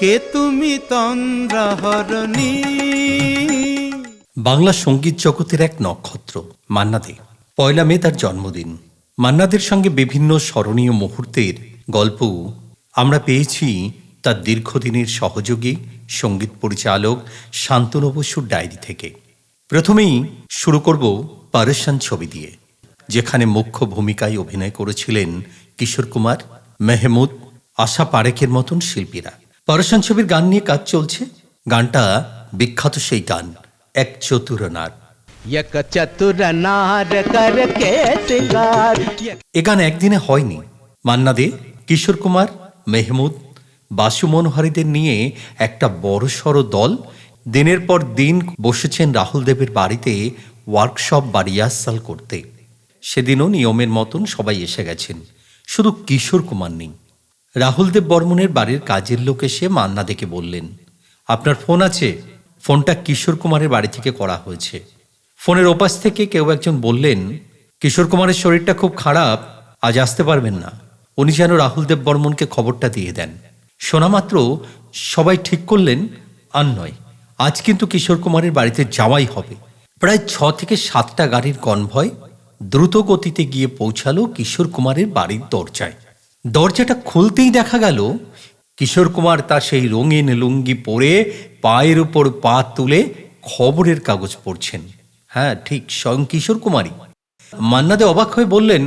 কে তুমি তন্দ্রাহরণী? বাংলা সংগীত জগতের এক নক্ষত্র মান্না দে পয়লা মে তার জন্মদিন। মান্নাদের সঙ্গে বিভিন্ন স্মরণীয় মুহূর্তের গল্প আমরা পেয়েছি তার দীর্ঘদিনের সহযোগী, সংগীত পরিচালক শান্তনু বসুর ডায়েরি থেকে। প্রথমেই শুরু করব পারসান ছবি দিয়ে, যেখানে মুখ্য ভূমিকায় অভিনয় করেছিলেন কিশোর কুমার, মেহমুদ, আশা পারেকের মতন শিল্পীরা। পারসান ছবির গান নিয়ে কাজ চলছে। গানটা বিখ্যাত সেই গান এক চতুর নার। এক চতুর নার করকে শ্রৃঙ্গার এ গান একদিনে হয়নি। মান্না দে কিশোর কুমার মেহমুদ বাসু মনোহারীদের নিয়ে একটা বড়সড় দল দিনের পর দিন বসেছেন রাহুল দেবের বাড়িতে ওয়ার্কশপ বা রিহার্সাল করতে। সেদিনও নিয়মের মতন সবাই এসে গেছেন। শুধু কিশোর কুমার নেই রাহুল দেব বর্মনের বাড়ির কাজের লোক এসে মান্না দেখে বললেন, আপনার ফোন আছে? ফোনটা কিশোর কুমারের বাড়ি থেকে করা হয়েছে। ফোনের ওপাশ থেকে কেউ একজন বললেন, কিশোর কুমারের শরীরটা খুব খারাপ, আজ আসতে পারবেন না। উনি যেন রাহুল দেব বর্মনকে খবরটা দিয়ে দেন। শোনা মাত্র সবাই ঠিক করলেন, আর নয়, আজ কিন্তু কিশোর কুমারের বাড়িতে যাওয়াই হবে। প্রায় ছ থেকে সাতটা গাড়ির কনভয় দ্রুত গতিতে গিয়ে পৌঁছালো কিশোর কুমারের বাড়ির দরজায়। দরজাটা খুলতেই দেখা গেল, কিশোর কুমার তার সেই রঙিন লুঙ্গি পরে পায়ের উপর পা তুলে খবরের কাগজ পড়ছেন। হ্যাঁ ঠিক, স্বয়ং কিশোর কুমারই মান্নাদে অবাক হয়ে বললেন,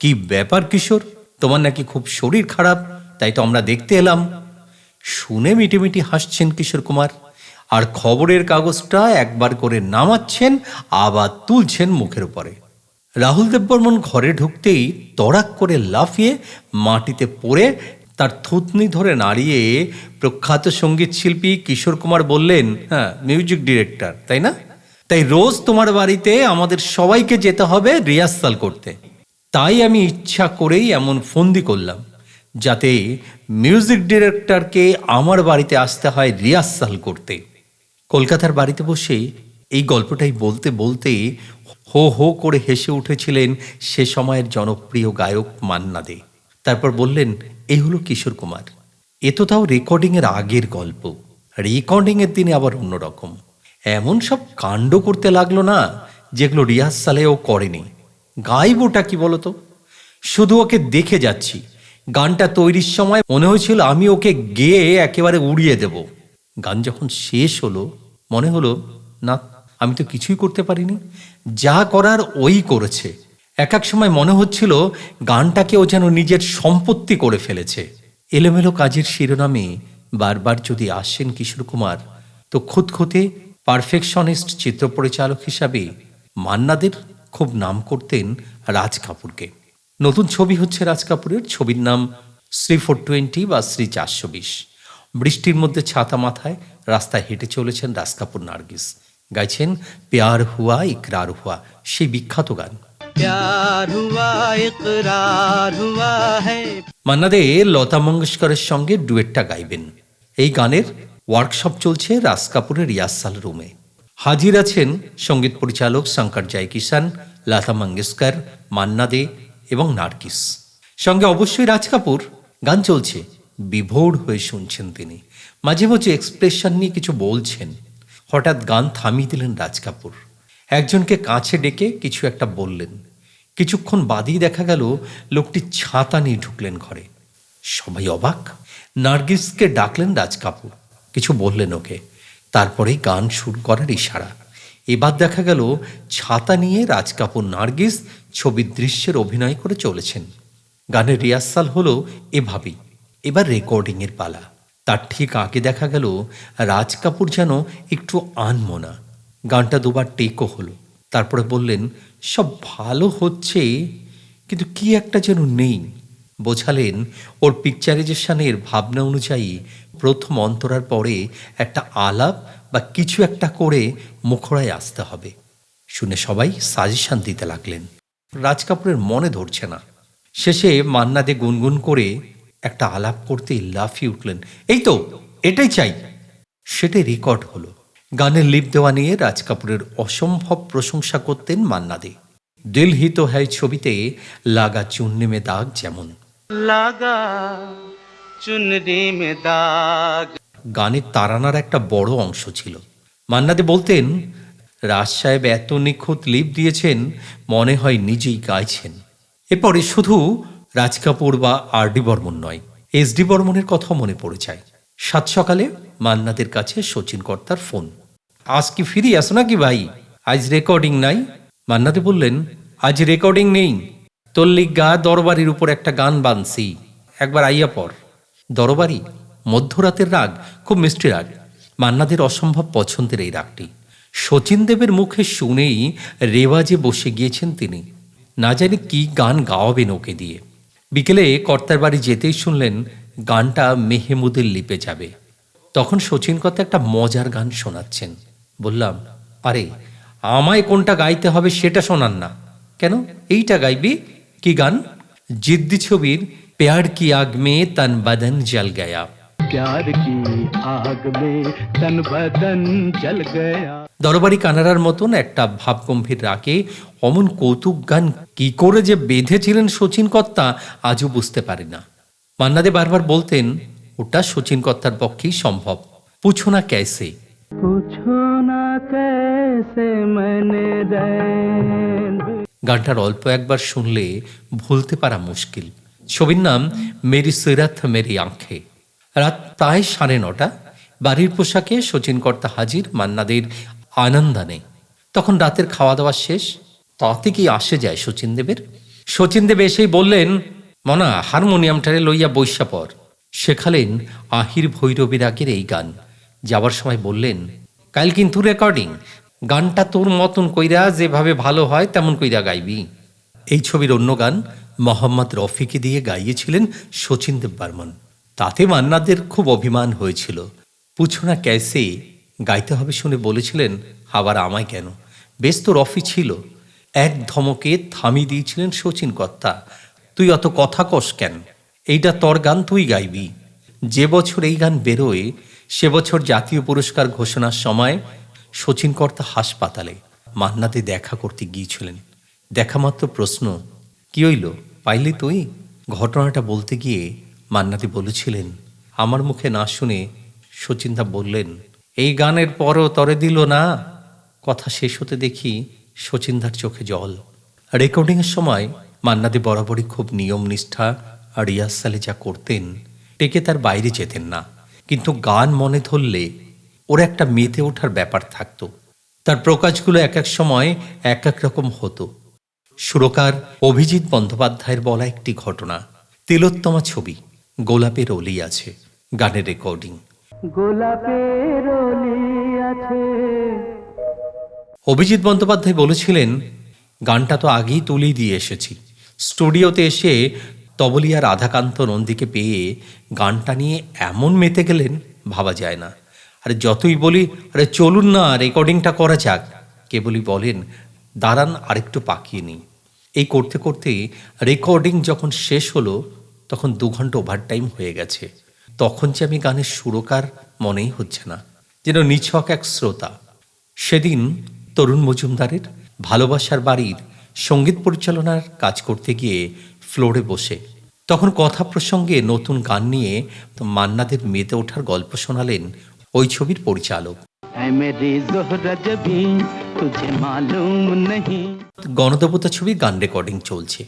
কি ব্যাপার কিশোর? তোমার নাকি খুব শরীর খারাপ, তাই তো আমরা দেখতে এলাম। শুনে মিটিমিটি হাসছেন কিশোর কুমার, আর খবরের কাগজটা একবার করে নামাচ্ছেন, আবার তুলছেন মুখের উপরে। রাহুল দেববর্মন ঘরে ঢুকতেই তড়াক করে লাফিয়ে মাটিতে পড়ে তার থুতনি ধরে নাড়িয়ে প্রখ্যাত সংগীত শিল্পী কিশোর কুমার বললেন হ্যাঁ মিউজিক ডিরেক্টর তাই না? তাই রোজ তোমার বাড়িতে আমাদের সবাইকে যেতে হবে রিহার্সাল করতে। তাই আমি ইচ্ছা করেই এমন ফন্দি করলাম, যাতে মিউজিক ডিরেক্টরকে আমার বাড়িতে আসতে হয় রিহার্সাল করতে। কলকাতার বাড়িতে বসে এই গল্পটাই বলতে বলতে হো হো করে হেসে উঠেছিলেন সে সময়ের জনপ্রিয় গায়ক মান্না দে। তারপর বললেন, এই হলো কিশোর কুমার। এ তো তাও রেকর্ডিংয়ের আগের গল্প। রেকর্ডিংয়ের দিনে আবার অন্যরকম। এমন সব কাণ্ড করতে লাগল না, যেগুলো রিহার্সালেও করেনি। গাইবটা কি বলতো? শুধু ওকে দেখে যাচ্ছি। গানটা তৈরির সময় মনে হয়েছিল আমি ওকে গেয়ে একেবারে উড়িয়ে দেব। গান যখন শেষ হলো, মনে হলো, না আমি তো কিছুই করতে পারিনি। যা করার ওই করেছে। এক এক সময় মনে হচ্ছিল গানটাকে ও যেন নিজের সম্পত্তি করে ফেলেছে। এলোমেলো কাজের শিরোনামে বারবার যদি আসেন কিশোর কুমার তো খুঁতখুঁতে পারফেকশনিস্ট চিত্র পরিচালক হিসাবে মান্নাদের খুব নাম করতেন রাজ কাপুরকে। নতুন ছবি হচ্ছে রাজ কাপুরের, ছবির নাম শ্রী ফোর টোয়েন্টি বা শ্রী চারশো বিশ। বৃষ্টির মধ্যে ছাতা মাথায় রাস্তায় হেঁটে চলেছেন রাজ কাপুর নার্গিস। গাইছেন প্যার হুয়া ইকরার হুয়া সেই বিখ্যাত গান। মান্না দে লতা মঙ্গেশকরের সঙ্গে ডুয়েটটা গাইবেন। এই গানের ওয়ার্কশপ চলছে রাজ কাপুরের রিয়াসাল রুমে। হাজির আছেন সংগীত পরিচালক শঙ্কর জয় কিষান লতা মঙ্গেশকর মান্না দে এবং নার্কিস সঙ্গে অবশ্যই রাজ কাপুর গান চলছে বিভোর হয়ে শুনছেন তিনি। মাঝে মাঝে এক্সপ্রেশন নিয়ে কিছু বলছেন। হঠাৎ গান থামিয়ে দিলেন রাজ কাপুর। একজনকে কাছে ডেকে কিছু একটা বললেন। কিছুক্ষণ বাদেই দেখা গেল লোকটি ছাতা নিয়ে ঢুকলেন ঘরে। সবাই অবাক। নার্গিসকে ডাকলেন রাজ কাপুর। কিছু বললেন ওকে। তারপরেই গান শুরু করার ইশারা। এবার দেখা গেল ছাতা নিয়ে রাজ কাপুর নার্গিস ছবির দৃশ্যের অভিনয় করে চলেছেন। গানের রিহার্সাল হলো এভাবেই। এবার রেকর্ডিংয়ের পালা। তার ঠিক আগে দেখা গেল রাজ কাপুর যেন একটু আনমনা। গানটা দুবার টেকও হলো। তারপরে বললেন, সব ভালো হচ্ছে, কিন্তু কি একটা যেন নেই। বোঝালেন, ওর পিকচারাইজেশনের ভাবনা অনুযায়ী প্রথম অন্তরার পরে একটা আলাপ বা কিছু একটা করে মুখড়ায় আসতে হবে। শুনে সবাই সাজেশন দিতে লাগলেন। রাজ কাপুরের মনে ধরছে না। শেষে মান্নাদে গুনগুন করে একটা আলাপ করতেই লাফিয়ে উঠলেন। এই তো এটাই চাই। সেটা রেকর্ড হলো। গানের লিপ দেওয়া নিয়ে রাজ কাপুরের অসম্ভব প্রশংসা করতেন মান্না দে দিলহিত হয় ছবিতে লাগা চুন্নি মে দাগ যেমন। লাগা গানে তারানার একটা বড় অংশ ছিল। মান্নাদে বলতেন রাজ সাহেব এত নিখুঁত লিপ দিয়েছেন মনে হয় নিজেই গাইছেন। এরপরে শুধু রাজ কাপুর বা আর ডি বর্মন নয়। এস ডি বর্মনের কথা মনে পড়ে যায়। সাত সকালে মান্নাদের কাছে শচীন কর্তার ফোন। আজ কি ফিরি আসো নাকি ভাই? আজ রেকর্ডিং নাই। মান্নাদে বললেন, আজ রেকর্ডিং নেই। তল্লিক গা দরবারির উপর একটা গান বানছি। একবার আইয়া পর দরবারি, মধ্যরাতের রাগ, খুব মিষ্টি রাগ। মান্নাদের অসম্ভব পছন্দের এই রাগটি। শচীন দেবের মুখে শুনেই রেওয়াজে বসে গিয়েছেন তিনি। না জানি কি গান গাওয়াবেন ওকে দিয়ে। বিকেলে কর্তার বাড়ি যেতেই শুনলেন গানটা মেহেমুদের লিপে যাবে। তখন শচীন কথা একটা মজার গান শোনাচ্ছেন। বললাম, আরে, আমায় কোনটা গাইতে হবে সেটা শোনান না। কেন? এইটা গাইবি? কি গান? জিদ্দি ছবির প্যার কি আগমে তন বদন জল গয়া। প্যার কি আগ তন বদন জল গয়া। দরবারি কানাডার মতন একটা ভাবগম্ভীর রাকে অমন কৌতুক গান কি করে যে বেঁধেছিলেন শচীন কর্তা আজও বুঝতে পারি না। মান্নাদে বারবার বলতেন ওটা শচীন কর্তার পক্ষেই সম্ভব। পুছো না ক্যাসে? গানটার অল্প একবার শুনলে ভুলতে পারা মুশকিল। ছবির নাম মেরি সিরাথ মেরি আঁখে। রাত প্রায় সাড়ে নটা। বাড়ির পোশাকে শচীন কর্তা হাজির মান্নাদের আনন্দানে। তখন রাতের খাওয়া দাওয়া শেষ তাতে কি আসে যায় শচীন দেবের। শচীন দেব এসেই বললেন, মনা, হারমোনিয়ামটারে লইয়া বৈশা পর শেখালেন আহির ভৈরবী রাগের এই গান। যাওয়ার সময় বললেন, কাল কিন্তু রেকর্ডিং গানটা তোর মতন কইরা যেভাবে ভালো হয় তেমন কইরা গাইবি। এই ছবির অন্য গান মোহাম্মদ রফিকে দিয়ে গাইয়েছিলেন শচীন দেব বর্মন। তাতে মান্নাদের খুব অভিমান হয়েছিল। পুছো না ক্যাসে গাইতে হবে শুনে বলেছিলেন, আবার আমায় কেন? বেশ তো রফি ছিল। এক ধমকে থামিয়ে দিয়েছিলেন শচীন কর্তা, তুই অত কথা কস কেন? এইটা তোর গান তুই গাইবি। যে বছর এই গান বেরোয়, সে বছর জাতীয় পুরস্কার ঘোষণার সময় শচীন কর্তা হাসপাতালে মান্নাতে দেখা করতে গিয়েছিলেন। দেখা মাত্র প্রশ্ন, কি হইল? পাইলি তুই? ঘটনাটা বলতে গিয়ে মান্নাতি বলেছিলেন, আমার মুখে না শুনে শচীনদা বললেন এই গানের পরও তরে দিল না। কথা শেষ হতে দেখি শচীনদার চোখে জল। রেকর্ডিংয়ের সময় মান্নাদি বরাবরই খুব নিয়ম নিষ্ঠা আর রিহার্সালে যা করতেন টেকে তার বাইরে যেতেন না। কিন্তু গান মনে ধরলে ওর একটা মেতে ওঠার ব্যাপার থাকতো। তার প্রকাশগুলো এক এক সময় এক এক রকম হতো। সুরকার অভিজিৎ বন্দ্যোপাধ্যায়ের বলা একটি ঘটনা। তিলোত্তমা ছবি, গোলাপের অলি আছে, গানের রেকর্ডিং গোলাপের অভিজিৎ বন্দ্যোপাধ্যায় বলেছিলেন, গানটা তো আগেই তুলেই দিয়ে এসেছি। স্টুডিওতে এসে তবলিয়া রাধাকান্ত নন্দীকে পেয়ে গানটা নিয়ে এমন মেতে গেলেন, ভাবা যায় না। আরে যতই বলি, আরে চলুন না, রেকর্ডিংটা করা যাক। কেবলই বলেন, দাঁড়ান, আরেকটু পাকিয়ে নিই। এই করতে করতে রেকর্ডিং যখন শেষ হলো, তখন দু ঘণ্টা ওভারটাইম হয়ে গেছে। তখন যে আমি গানের সুরকার মনেই হচ্ছে না। যেন নিছক এক শ্রোতা। সেদিন তরুণ মজুমদারের ভালোবাসার বাড়ির সংগীত পরিচালনার কাজ করতে গিয়ে ফ্লোরে বসে। তখন কথা প্রসঙ্গে নতুন গান নিয়ে মান্নাদের মেতে ওঠার গল্প শোনালেন ওই ছবির পরিচালক। গণদেবতা ছবির গান রেকর্ডিং চলছে।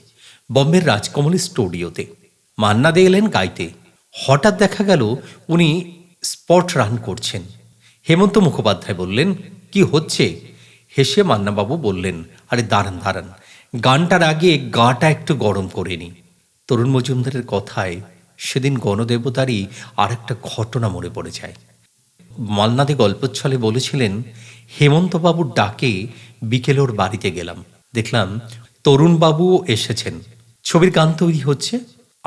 বম্বের রাজকমল স্টুডিওতে। মান্না দে এলেন গাইতে। হঠাৎ দেখা গেল উনি স্পট রান করছেন। হেমন্ত মুখোপাধ্যায় বললেন, কি হচ্ছে? হেসে মান্নাবাবু বললেন, আরে দাঁড়ান দাঁড়ান। গানটার আগে গাটা একটু গরম করে নি তরুণ মজুমদারের কথায় সেদিন গণদেবতারই আর একটা ঘটনা মনে পড়ে যায়। মালনাদে গল্পচ্ছলে বলেছিলেন, হেমন্তবাবুর ডাকে বিকেলে ওর বাড়িতে গেলাম। দেখলাম তরুণবাবুও এসেছেন। ছবির গান তৈরি হচ্ছে?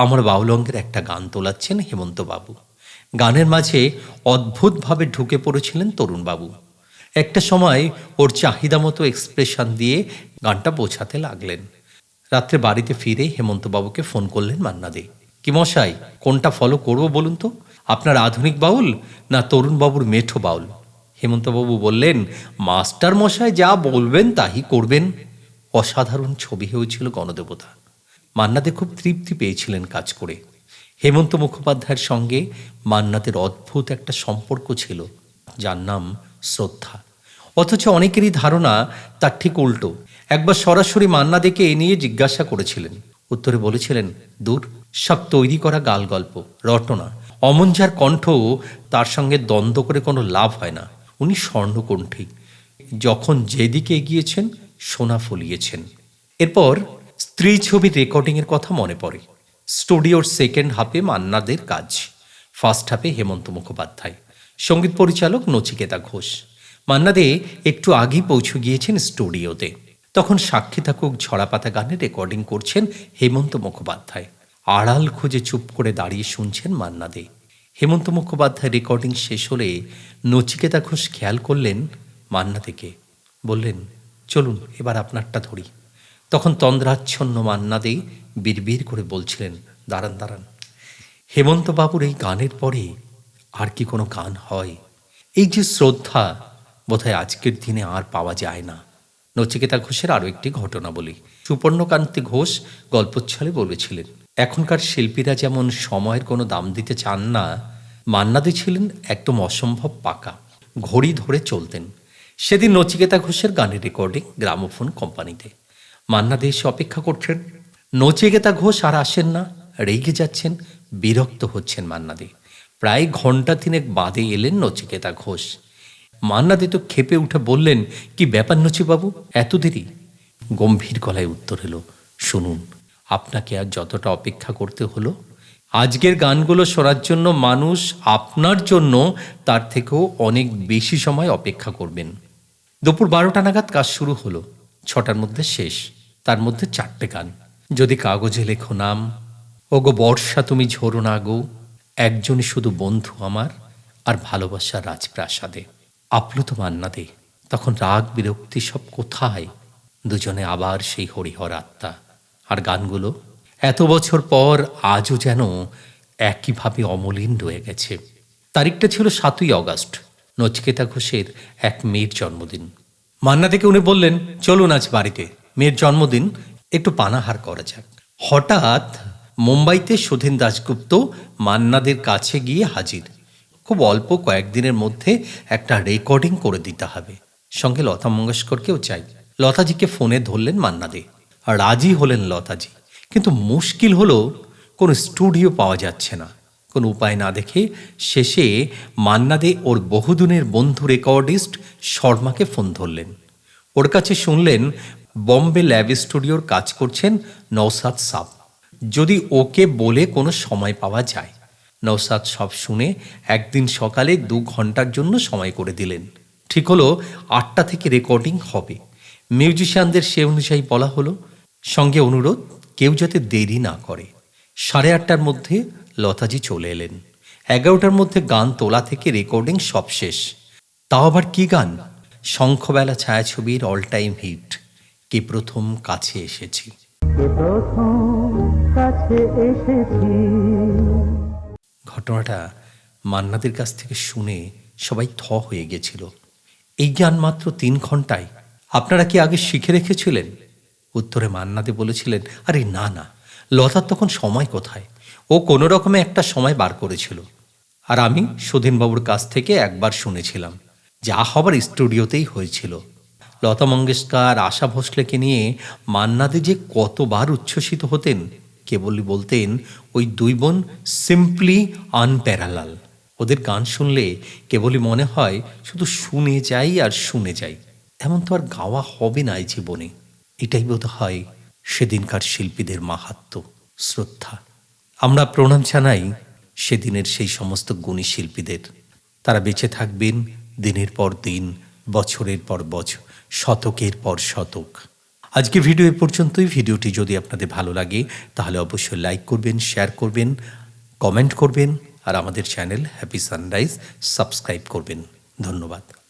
আমার বাউল বাউলঙ্গের একটা গান তোলাচ্ছেন হেমন্তবাবু। গানের মাঝে অদ্ভুতভাবে ঢুকে পড়েছিলেন তরুণবাবু। একটা সময় ওর চাহিদা মতো এক্সপ্রেশন দিয়ে গানটা বোঝাতে লাগলেন। রাত্রে বাড়িতে ফিরে হেমন্তবাবুকে ফোন করলেন মান্না দে। কি মশাই, কোনটা ফলো করব বলুন তো? আপনার আধুনিক বাউল না তরুণবাবুর মেঠো বাউল? হেমন্তবাবু বললেন মাস্টার মশাই যা বলবেন তাই করবেন। অসাধারণ ছবি হয়েছিল গণদেবতা মান্নাদে খুব তৃপ্তি পেয়েছিলেন কাজ করে। হেমন্ত মুখোপাধ্যায়ের সঙ্গে মান্নাদের অদ্ভুত একটা সম্পর্ক ছিল, যার নাম শ্রদ্ধা। অথচ অনেকেরই ধারণা তার ঠিক উল্টো। একবার সরাসরি মান্নাদেকে এ নিয়ে জিজ্ঞাসা করেছিলেন। উত্তরে বলেছিলেন, দূর, সব তৈরি করা গাল গল্প, রটনা। অমঞ্জার কণ্ঠ তার সঙ্গে দ্বন্দ্ব করে কোনো লাভ হয় না। উনি স্বর্ণকণ্ঠী। যখন যেদিকে এগিয়েছেন, সোনা ফলিয়েছেন। এরপর স্ত্রী ছবির রেকর্ডিংয়ের কথা মনে পড়ে। স্টুডিওর সেকেন্ড হাফে মান্নাদের কাজ। ফার্স্ট হাফে হেমন্ত মুখোপাধ্যায়। সংগীত পরিচালক নচিকেতা ঘোষ। মান্নাদে একটু আগেই পৌঁছে গিয়েছেন স্টুডিওতে। তখন সাক্ষী থাকুক ঝরাপাতা গানে রেকর্ডিং করছেন হেমন্ত মুখোপাধ্যায়। আড়াল খুঁজে চুপ করে দাঁড়িয়ে শুনছেন মান্নাদে। হেমন্ত মুখোপাধ্যায় রেকর্ডিং শেষ হলে নচিকেতা ঘোষ খেয়াল করলেন মান্না থেকে বললেন, চলুন, এবার আপনারটা ধরি। তখন তন্দ্রাচ্ছন্ন মান্নাদে বিড়বিড় করে বলছিলেন, দাঁড়ান দাঁড়ান, হেমন্তবাবুর এই গানের পরে আর কি কোনো গান হয়? এই যে শ্রদ্ধা বোধহয় আজকের দিনে আর পাওয়া যায় না। নচিকেতা ঘোষের আরও একটি ঘটনা বলি। সুপর্ণকান্তি ঘোষ গল্পচ্ছলে বলেছিলেন, এখনকার শিল্পীরা যেমন সময়ের কোনো দাম দিতে চান না, মান্নাদে ছিলেন একদম অসম্ভব পাকা। ঘড়ি ধরে চলতেন। সেদিন নচিকেতা ঘোষের গানের রেকর্ডিং গ্রামোফোন কোম্পানিতে। মান্নাদে এসে অপেক্ষা করছেন। নচিকেতা ঘোষ আর আসেন না, রেগে যাচ্ছেন, বিরক্ত হচ্ছেন মান্নাদে প্রায় ঘণ্টা তিনেক বাদে এলেন নচিকেতা ঘোষ। মান্নাদে তো খেপে উঠে বললেন, কি ব্যাপার নচিবাবু, এত দেরি? গম্ভীর গলায় উত্তর এলো, শুনুন, আপনাকে আর যতটা অপেক্ষা করতে হলো, আজকের গানগুলো শোনার জন্য মানুষ আপনার জন্য তার থেকেও অনেক বেশি সময় অপেক্ষা করবেন। দুপুর বারোটা নাগাদ কাজ শুরু হলো, ছটার মধ্যে শেষ। তার মধ্যে চারটে গান। যদি কাগজে লেখো নাম, ওগো বর্ষা তুমি ঝোরো না গো, একজনই শুধু বন্ধু আমার আর ভালোবাসা রাজপ্রাসাদে। আপ্লুত মান্না দে তখন রাগ বিরক্তি সব কোথায়? দুজনে আবার সেই হরিহর আত্মা। আর গানগুলো, এত বছর পর আজও যেন একইভাবে অমলিন রয়ে গেছে। তারিখটা ছিল সাতই অগস্ট, নচিকেতা ঘোষের এক মেয়ের জন্মদিন। মান্না থেকে উনি বললেন, চলুন আজ বাড়িতে। মেয়ের জন্মদিন একটু পানাহার করা যাক। হঠাৎ মুম্বাইতে সুধীন দাশগুপ্ত মান্নাদের কাছে গিয়ে হাজির। খুব অল্প কয়েকদিনের মধ্যে একটা রেকর্ডিং করে দিতে হবে। সঙ্গে লতা মঙ্গেশকরকেও চাই। লতাজিকে ফোনে ধরলেন মান্নাদে। রাজি হলেন লতাজি। কিন্তু মুশকিল হলো, কোনো স্টুডিও পাওয়া যাচ্ছে না। কোনো উপায় না দেখে শেষে মান্নাদে ওর বহুদিনের বন্ধু রেকর্ডিস্ট শর্মাকে ফোন ধরলেন। ওর কাছে শুনলেন বম্বে ল্যাব স্টুডিওর কাজ করছেন নৌসাদ সাব। যদি ওকে বলে কোনো সময় পাওয়া যায় নৌসাদ সব শুনে একদিন সকালে দু ঘণ্টার জন্য সময় করে দিলেন। ঠিক হলো আটটা থেকে রেকর্ডিং হবে। মিউজিশিয়ানদের সে অনুযায়ী বলা হলো, সঙ্গে অনুরোধ, কেউ যাতে দেরি না করে। সাড়ে আটটার মধ্যে লতাজি চলে এলেন। এগারোটার মধ্যে গান তোলা থেকে রেকর্ডিং সব শেষ। তাও আবার কি গান? শঙ্খবেলা ছায়াছবির অল টাইম হিট কে প্রথম কাছে এসেছি? ঘটনাটা মান্নাদের কাছ থেকে শুনে সবাই থ হয়ে গেছিল। এই জ্ঞান মাত্র তিন ঘন্টায়। আপনারা কি আগে শিখে রেখেছিলেন? উত্তরে মান্নাদে বলেছিলেন আরে না না লতার তখন সময় কোথায়? ও কোনো রকমে একটা সময় বার করেছিল। আর আমি সুধীনবাবুর কাছ থেকে একবার শুনেছিলাম। যা হবার স্টুডিওতেই হয়েছিল। লতা মঙ্গেশকর, আশা ভোসলেকে নিয়ে মান্নাদে যে কতবার উচ্ছ্বসিত হতেন, কেবলই বলতেন, ওই দুই বোন সিম্পলি আনপ্যারালাল ওদের গান শুনলে কেবলই মনে হয় শুধু শুনে যাই আর শুনে যাই। এমন তো আর গাওয়া হবে না এই জীবনে। এটাই বোধ হয় সেদিনকার শিল্পীদের মাহাত্ম, শ্রদ্ধা। আমরা প্রণাম জানাই সেদিনের সেই সমস্ত গুণী শিল্পীদের। তারা বেঁচে থাকবেন দিনের পর দিন বছরের পর বছর, শতকের পর শতক। আজকে ভিডিও এ পর্যন্তই। ভিডিওটি যদি আপনাদের ভালো লাগে, তাহলে অবশ্যই লাইক করবেন, শেয়ার করবেন, কমেন্ট করবেন, আর আমাদের চ্যানেল হ্যাপি সানরাইজ সাবস্ক্রাইব করবেন। ধন্যবাদ।